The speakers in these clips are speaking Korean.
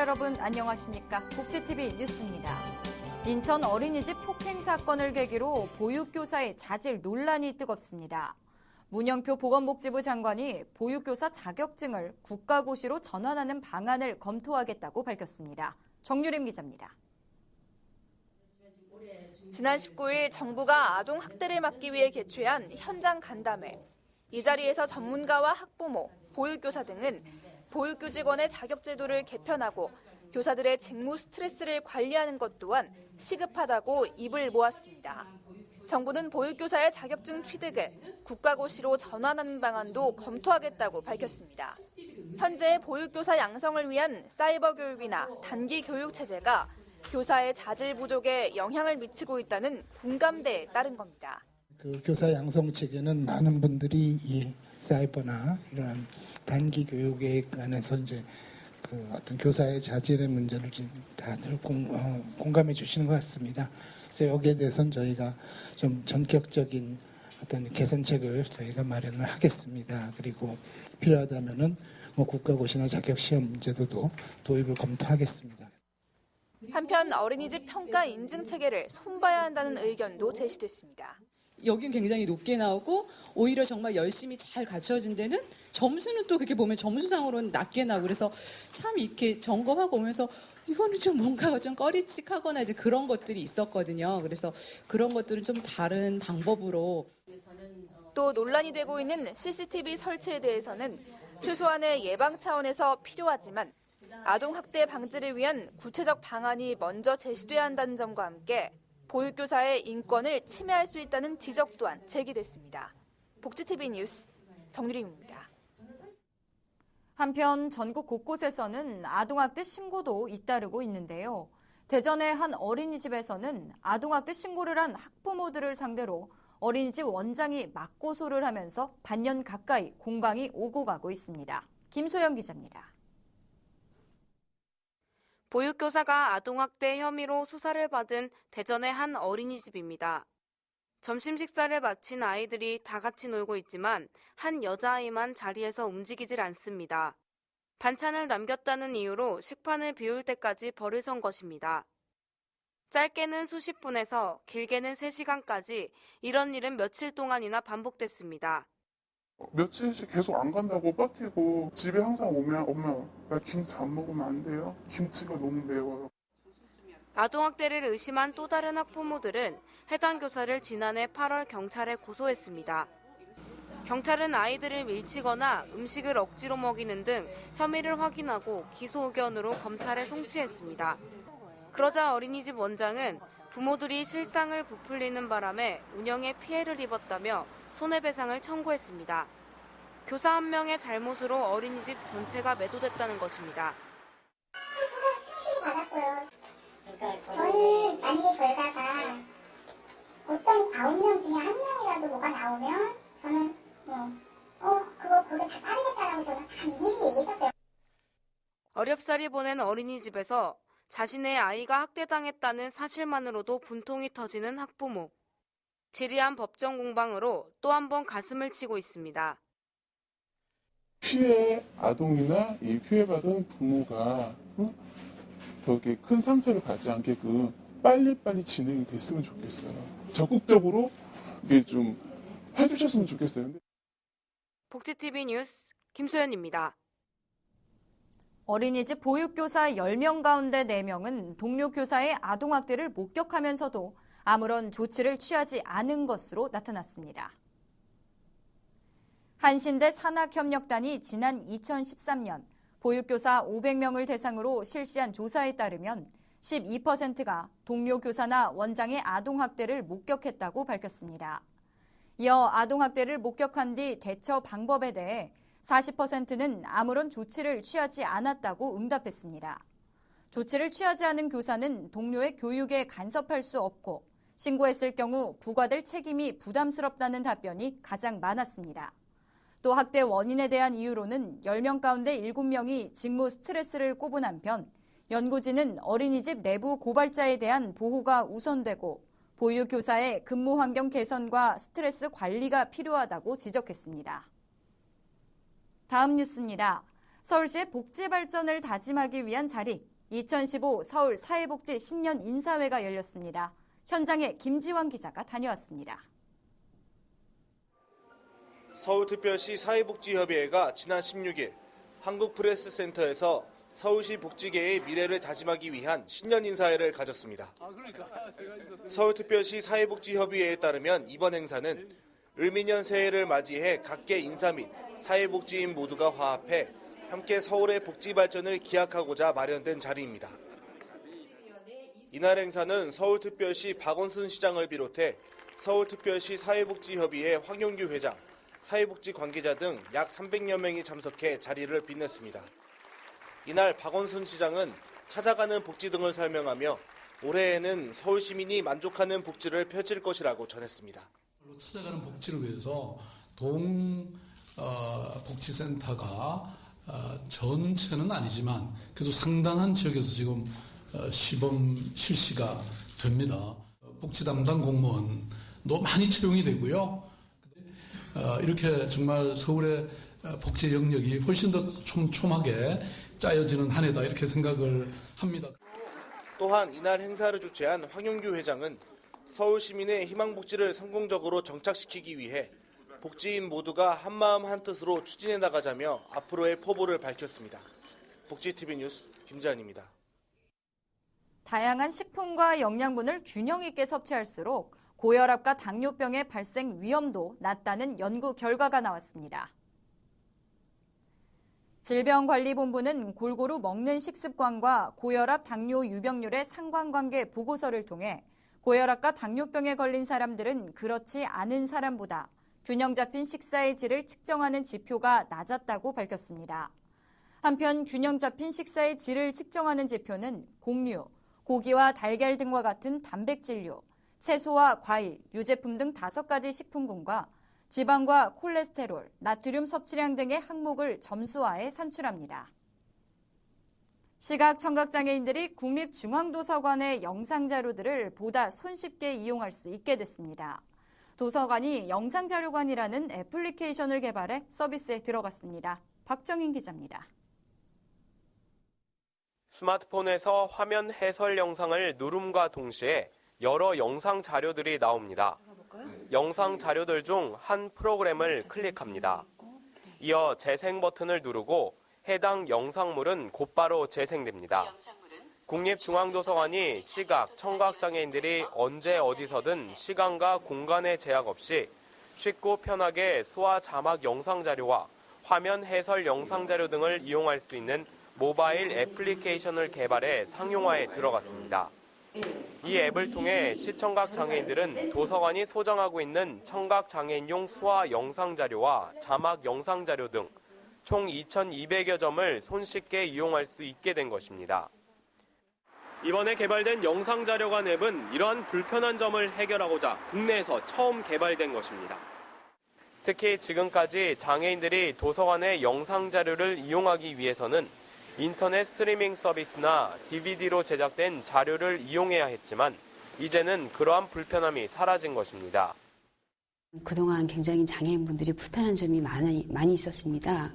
여러분 안녕하십니까? 복지TV 뉴스입니다. 인천 어린이집 폭행 사건을 계기로 보육교사의 자질 논란이 뜨겁습니다. 문영표 보건복지부 장관이 보육교사 자격증을 국가고시로 전환하는 방안을 검토하겠다고 밝혔습니다. 정유림 기자입니다. 지난 19일 정부가 아동 학대를 막기 위해 개최한 현장 간담회. 이 자리에서 전문가와 학부모, 보육교사 등은 보육교직원의 자격제도를 개편하고 교사들의 직무 스트레스를 관리하는 것 또한 시급하다고 입을 모았습니다. 정부는 보육교사의 자격증 취득을 국가고시로 전환하는 방안도 검토하겠다고 밝혔습니다. 현재 보육교사 양성을 위한 사이버 교육이나 단기 교육 체제가 교사의 자질 부족에 영향을 미치고 있다는 공감대에 따른 겁니다. 그 교사 양성 체계는 많은 분들이 이 사이버나 이러한 단기 교육에 관해서 이제 그 어떤 교사의 자질의 문제를 지금 다들 공, 어, 공감해 주시는 것 같습니다. 그래서 여기에 대해서는 저희가 좀 전격적인 어떤 개선책을 저희가 마련을 하겠습니다. 그리고 필요하다면은 뭐 국가고시나 자격시험 문제도도 도입을 검토하겠습니다. 한편 어린이집 평가 인증 체계를 손봐야 한다는 의견도 제시됐습니다. 여긴 굉장히 높게 나오고 오히려 정말 열심히 잘 갖춰진 데는 점수는 또 그렇게 보면 점수상으로는 낮게 나오고 그래서 참 이렇게 점검하고 오면서 이거는 좀 뭔가가 좀 꺼리칙하거나 이제 그런 것들이 있었거든요. 그래서 그런 것들은 좀 다른 방법으로 또 논란이 되고 있는 CCTV 설치에 대해서는 최소한의 예방 차원에서 필요하지만 아동 학대 방지를 위한 구체적 방안이 먼저 제시돼야 한다는 점과 함께 보육교사의 인권을 침해할 수 있다는 지적 또한 제기됐습니다. 복지TV 뉴스 정유림입니다. 한편 전국 곳곳에서는 아동학대 신고도 잇따르고 있는데요. 대전의 한 어린이집에서는 아동학대 신고를 한 학부모들을 상대로 어린이집 원장이 맞고소를 하면서 반년 가까이 공방이 오고 가고 있습니다. 김소영 기자입니다. 보육교사가 아동학대 혐의로 수사를 받은 대전의 한 어린이집입니다. 점심 식사를 마친 아이들이 다 같이 놀고 있지만 한 여자아이만 자리에서 움직이질 않습니다. 반찬을 남겼다는 이유로 식판을 비울 때까지 벌을 선 것입니다. 짧게는 수십 분에서 길게는 3시간까지 이런 일은 며칠 동안이나 반복됐습니다. 며칠씩 계속 안 간다고 빡히고 집에 항상 오면 엄마 나 김치 안 먹으면 안 돼요? 김치가 너무 매워요. 아동학대를 의심한 또 다른 학부모들은 해당 교사를 지난해 8월 경찰에 고소했습니다. 경찰은 아이들을 밀치거나 음식을 억지로 먹이는 등 혐의를 확인하고 기소 의견으로 검찰에 송치했습니다. 그러자 어린이집 원장은 부모들이 실상을 부풀리는 바람에 운영에 피해를 입었다며 손해배상을 청구했습니다. 교사 한 명의 잘못으로 어린이집 전체가 매도됐다는 것입니다. 충실히 받았고요. 저는 만약에 결과가 어떤 아홉 명 중에 한 명이라도 뭐가 나오면 저는 뭐, 어 그거 거기 다 따르겠다라고 저는 다 미리 얘기했었어요. 어렵사리 보낸 어린이집에서 자신의 아이가 학대당했다는 사실만으로도 분통이 터지는 학부모. 지리한 법정 공방으로 또 한 번 가슴을 치고 있습니다. 피해 아동이나 이 피해받은 부모가 어? 되게 큰 상처를 받지 않게끔 빨리빨리 진행이 됐으면 좋겠어요. 적극적으로 이게 좀 해주셨으면 좋겠어요. 복지TV 뉴스 김소연입니다. 어린이집 보육교사 10명 가운데 4명은 동료 교사의 아동학대를 목격하면서도 아무런 조치를 취하지 않은 것으로 나타났습니다. 한신대 산학협력단이 지난 2013년 보육교사 500명을 대상으로 실시한 조사에 따르면 12%가 동료 교사나 원장의 아동학대를 목격했다고 밝혔습니다. 이어 아동학대를 목격한 뒤 대처 방법에 대해 40%는 아무런 조치를 취하지 않았다고 응답했습니다. 조치를 취하지 않은 교사는 동료의 교육에 간섭할 수 없고 신고했을 경우 부과될 책임이 부담스럽다는 답변이 가장 많았습니다. 또 학대 원인에 대한 이유로는 10명 가운데 7명이 직무 스트레스를 꼽은 한편 연구진은 어린이집 내부 고발자에 대한 보호가 우선되고 보육교사의 근무 환경 개선과 스트레스 관리가 필요하다고 지적했습니다. 다음 뉴스입니다. 서울시의 복지 발전을 다짐하기 위한 자리 2015 서울 사회복지 신년 인사회가 열렸습니다. 현장에 김지원 기자가 다녀왔습니다. 서울특별시 사회복지협의회가 지난 16일 한국프레스센터에서 서울시 복지계의 미래를 다짐하기 위한 신년 인사회를 가졌습니다. 서울특별시 사회복지협의회에 따르면 이번 행사는 을미년 새해를 맞이해 각계 인사 및 사회복지인 모두가 화합해 함께 서울의 복지 발전을 기약하고자 마련된 자리입니다. 이날 행사는 서울특별시 박원순 시장을 비롯해 서울특별시 사회복지협의회 황용규 회장, 사회복지 관계자 등 약 300여 명이 참석해 자리를 빛냈습니다. 이날 박원순 시장은 찾아가는 복지 등을 설명하며 올해에는 서울 시민이 만족하는 복지를 펼칠 것이라고 전했습니다. 찾아가는 복지를 위해서 동 어, 복지센터가 어, 전체는 아니지만 그래도 상당한 지역에서 지금 어, 시범 실시가 됩니다. 어, 복지 담당 공무원도 많이 채용이 되고요. 어, 이렇게 정말 서울의 어, 복지 영역이 훨씬 더 촘촘하게 짜여지는 한 해다 이렇게 생각을 합니다. 또한 이날 행사를 주최한 황용규 회장은 서울 시민의 희망복지를 성공적으로 정착시키기 위해 복지인 모두가 한마음 한뜻으로 추진해 나가자며 앞으로의 포부를 밝혔습니다. 복지TV 뉴스 김재한입니다. 다양한 식품과 영양분을 균형 있게 섭취할수록 고혈압과 당뇨병의 발생 위험도 낮다는 연구 결과가 나왔습니다. 질병관리본부는 골고루 먹는 식습관과 고혈압, 당뇨 유병률의 상관관계 보고서를 통해 고혈압과 당뇨병에 걸린 사람들은 그렇지 않은 사람보다 균형 잡힌 식사의 질을 측정하는 지표가 낮았다고 밝혔습니다. 한편 균형 잡힌 식사의 질을 측정하는 지표는 곡류, 고기와 달걀 등과 같은 단백질류, 채소와 과일, 유제품 등 다섯 가지 식품군과 지방과 콜레스테롤, 나트륨 섭취량 등의 항목을 점수화해 산출합니다. 시각 청각 장애인들이 국립중앙도서관의 영상 자료들을 보다 손쉽게 이용할 수 있게 됐습니다. 도서관이 영상자료관이라는 애플리케이션을 개발해 서비스에 들어갔습니다. 박정인 기자입니다. 스마트폰에서 화면 해설 영상을 누름과 동시에 여러 영상 자료들이 나옵니다. 영상 자료들 중 한 프로그램을 클릭합니다. 이어 재생 버튼을 누르고 해당 영상물은 곧바로 재생됩니다. 국립중앙도서관이 시각, 청각장애인들이 언제 어디서든 시간과 공간의 제약 없이 쉽고 편하게 소화 자막 영상 자료와 화면 해설 영상 자료 등을 이용할 수 있는 모바일 애플리케이션을 개발해 상용화에 들어갔습니다. 이 앱을 통해 시청각 장애인들은 도서관이 소장하고 있는 청각 장애인용 소화 영상 자료와 자막 영상 자료 등 총 2,200여 점을 손쉽게 이용할 수 있게 된 것입니다. 이번에 개발된 영상 자료관 앱은 이러한 불편한 점을 해결하고자 국내에서 처음 개발된 것입니다. 특히 지금까지 장애인들이 도서관의 영상 자료를 이용하기 위해서는 인터넷 스트리밍 서비스나 DVD로 제작된 자료를 이용해야 했지만 이제는 그러한 불편함이 사라진 것입니다. 그동안 굉장히 장애인분들이 불편한 점이 많이, 많이 있었습니다.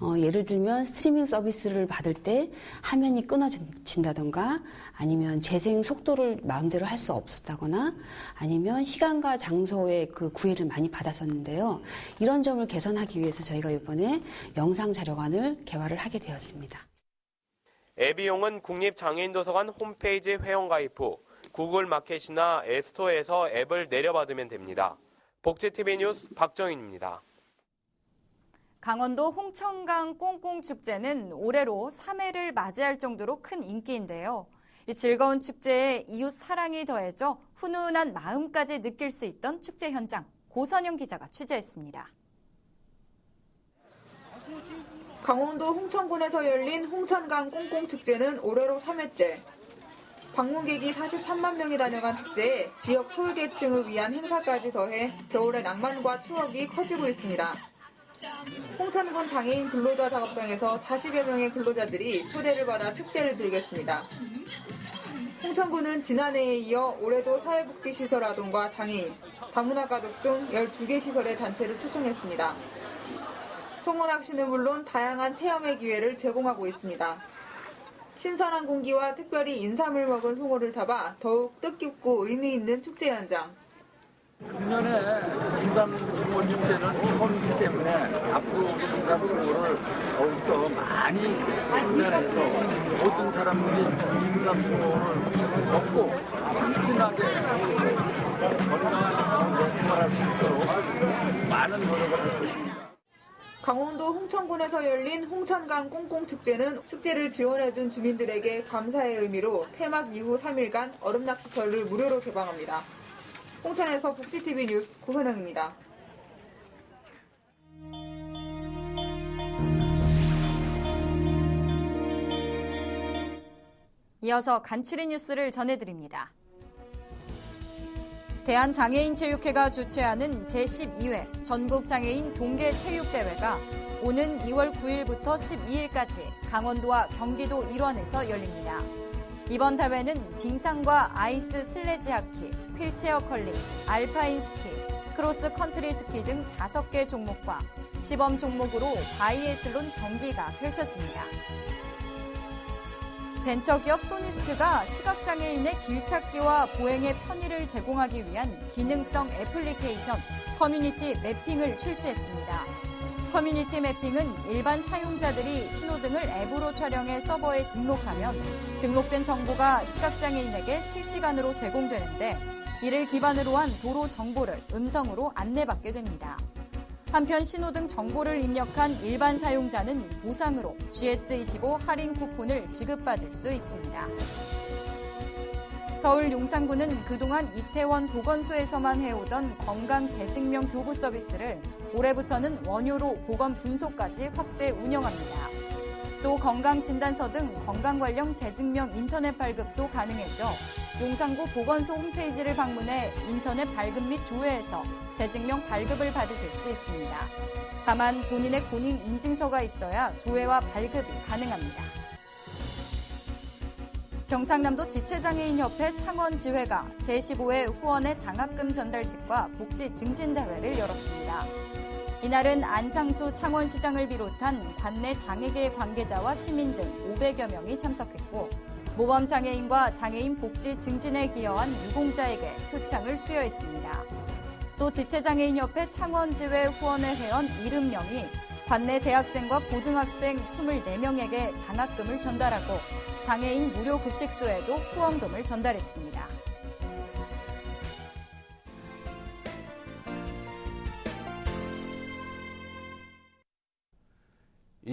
어, 예를 들면 스트리밍 서비스를 받을 때 화면이 끊어진다던가 아니면 재생 속도를 마음대로 할 수 없었다거나 아니면 시간과 장소의 그 구애를 많이 받았었는데요. 이런 점을 개선하기 위해서 저희가 이번에 영상 자료관을 개발을 하게 되었습니다. 앱 이용은 국립장애인도서관 홈페이지 회원가입 후 구글 마켓이나 앱스토어에서 앱을 내려받으면 됩니다. 복지TV 뉴스 박정인입니다. 강원도 홍천강 꽁꽁축제는 올해로 3회를 맞이할 정도로 큰 인기인데요. 이 즐거운 축제에 이웃 사랑이 더해져 훈훈한 마음까지 느낄 수 있던 축제 현장 고선영 기자가 취재했습니다. 강원도 홍천군에서 열린 홍천강 꽁꽁축제는 올해로 3회째. 방문객이 43만 명이 다녀간 축제에 지역 소외계층을 위한 행사까지 더해 겨울의 낭만과 추억이 커지고 있습니다. 홍천군 장애인 근로자 작업장에서 40여 명의 근로자들이 초대를 받아 축제를 즐겼습니다. 홍천군은 지난해에 이어 올해도 사회복지시설 아동과 장애인, 다문화 가족 등 12개 시설의 단체를 초청했습니다. 송어 낚시는 물론 다양한 체험의 기회를 제공하고 있습니다. 신선한 공기와 특별히 인삼을 먹은 송어를 잡아 더욱 뜻깊고 의미 있는 축제 현장. 금년에 인삼송어 축제는 처음이기 때문에 앞으로 인삼송어를 더욱더 많이 생산해서 모든 사람들이 인삼송어를 먹고 튼튼하게 건강한 가운데 생활할 수 있도록 많은 노력을 할 것입니다. 강원도 홍천군에서 열린 홍천강 꽁꽁축제는 축제를 지원해준 주민들에게 감사의 의미로 폐막 이후 3일간 얼음낚시터를 무료로 개방합니다. 홍천에서 복지TV 뉴스 고선영입니다. 이어서 간추리 뉴스를 전해드립니다. 대한장애인체육회가 주최하는 제12회 전국장애인 동계체육대회가 오는 2월 9일부터 12일까지 강원도와 경기도 일원에서 열립니다. 이번 대회는 빙상과 아이스 슬레지 하키, 휠체어 컬링, 알파인 스키, 크로스 컨트리 스키 등 5개 종목과 시범 종목으로 바이애슬론 경기가 펼쳐집니다. 벤처기업 소니스트가 시각장애인의 길찾기와 보행의 편의를 제공하기 위한 기능성 애플리케이션 커뮤니티 매핑을 출시했습니다. 커뮤니티 매핑은 일반 사용자들이 신호등을 앱으로 촬영해 서버에 등록하면 등록된 정보가 시각장애인에게 실시간으로 제공되는데 이를 기반으로 한 도로 정보를 음성으로 안내받게 됩니다. 한편 신호등 정보를 입력한 일반 사용자는 보상으로 GS25 할인 쿠폰을 지급받을 수 있습니다. 서울 용산구는 그동안 이태원 보건소에서만 해오던 건강 재증명 교부 서비스를 올해부터는 원효로 보건 분소까지 확대 운영합니다. 또 건강진단서 등 건강 관련 재증명 인터넷 발급도 가능해져 용산구 보건소 홈페이지를 방문해 인터넷 발급 및 조회에서 재증명 발급을 받으실 수 있습니다. 다만 본인의 본인 인증서가 있어야 조회와 발급이 가능합니다. 경상남도 지체장애인협회 창원지회가 제15회 후원의 장학금 전달식과 복지 증진대회를 열었습니다. 이날은 안상수 창원시장을 비롯한 관내 장애계 관계자와 시민 등 500여 명이 참석했고 모범장애인과 장애인 복지 증진에 기여한 유공자에게 표창을 수여했습니다. 또 지체장애인협회 창원지회 후원회 회원 70명이 관내 대학생과 고등학생 24명에게 장학금을 전달하고 장애인 무료 급식소에도 후원금을 전달했습니다.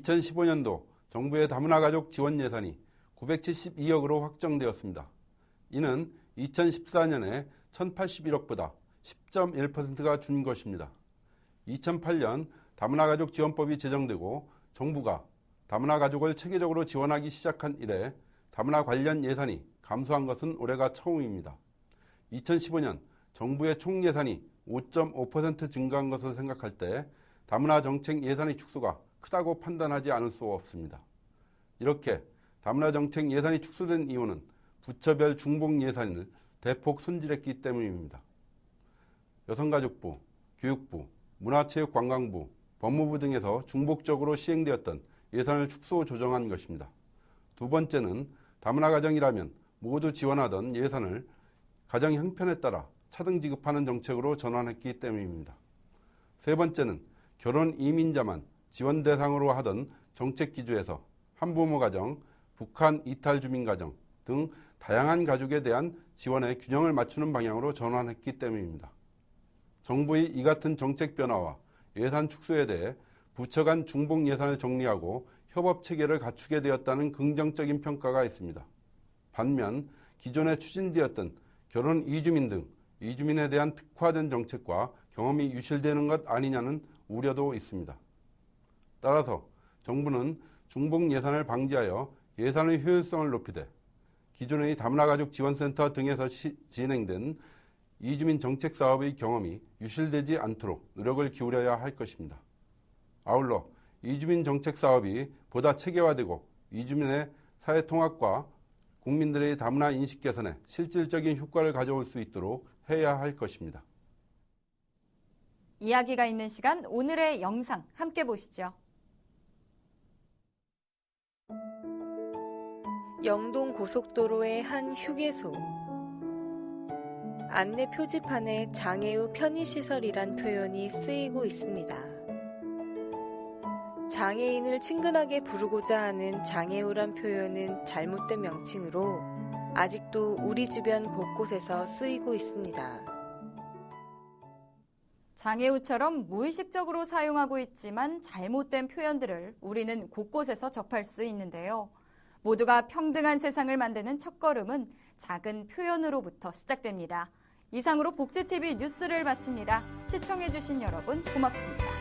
2015년도 정부의 다문화 가족 지원 예산이 972억으로 확정되었습니다. 이는 2014년에 1081억보다 10.1%가 준 것입니다. 2008년 다문화 가족 지원법이 제정되고 정부가 다문화 가족을 체계적으로 지원하기 시작한 이래 다문화 관련 예산이 감소한 것은 올해가 처음입니다. 2015년 정부의 총 예산이 5.5% 증가한 것을 생각할 때 다문화 정책 예산의 축소가 크다고 판단하지 않을 수 없습니다. 이렇게 다문화 정책 예산이 축소된 이유는 부처별 중복 예산을 대폭 손질했기 때문입니다. 여성가족부, 교육부, 문화체육관광부, 법무부 등에서 중복적으로 시행되었던 예산을 축소 조정한 것입니다. 두 번째는 다문화 가정이라면 모두 지원하던 예산을 가정 형편에 따라 차등 지급하는 정책으로 전환했기 때문입니다. 세 번째는 결혼 이민자만 지원 대상으로 하던 정책 기조에서 한부모 가정, 북한 이탈 주민 가정 등 다양한 가족에 대한 지원의 균형을 맞추는 방향으로 전환했기 때문입니다. 정부의 이 같은 정책 변화와 예산 축소에 대해 부처 간 중복 예산을 정리하고 협업 체계를 갖추게 되었다는 긍정적인 평가가 있습니다. 반면 기존에 추진되었던 결혼 이주민 등 이주민에 대한 특화된 정책과 경험이 유실되는 것 아니냐는 우려도 있습니다. 따라서 정부는 중복 예산을 방지하여 예산의 효율성을 높이되 기존의 다문화 가족 지원센터 등에서 시, 진행된 이주민 정책 사업의 경험이 유실되지 않도록 노력을 기울여야 할 것입니다. 아울러 이주민 정책 사업이 보다 체계화되고 이주민의 사회 통합과 국민들의 다문화 인식 개선에 실질적인 효과를 가져올 수 있도록 해야 할 것입니다. 이야기가 있는 시간 오늘의 영상 함께 보시죠. 영동 고속도로의 한 휴게소. 안내 표지판에 장애우 편의시설이란 표현이 쓰이고 있습니다. 장애인을 친근하게 부르고자 하는 장애우란 표현은 잘못된 명칭으로 아직도 우리 주변 곳곳에서 쓰이고 있습니다. 장애우처럼 무의식적으로 사용하고 있지만 잘못된 표현들을 우리는 곳곳에서 접할 수 있는데요. 모두가 평등한 세상을 만드는 첫걸음은 작은 표현으로부터 시작됩니다. 이상으로 복지TV 뉴스를 마칩니다. 시청해주신 여러분 고맙습니다.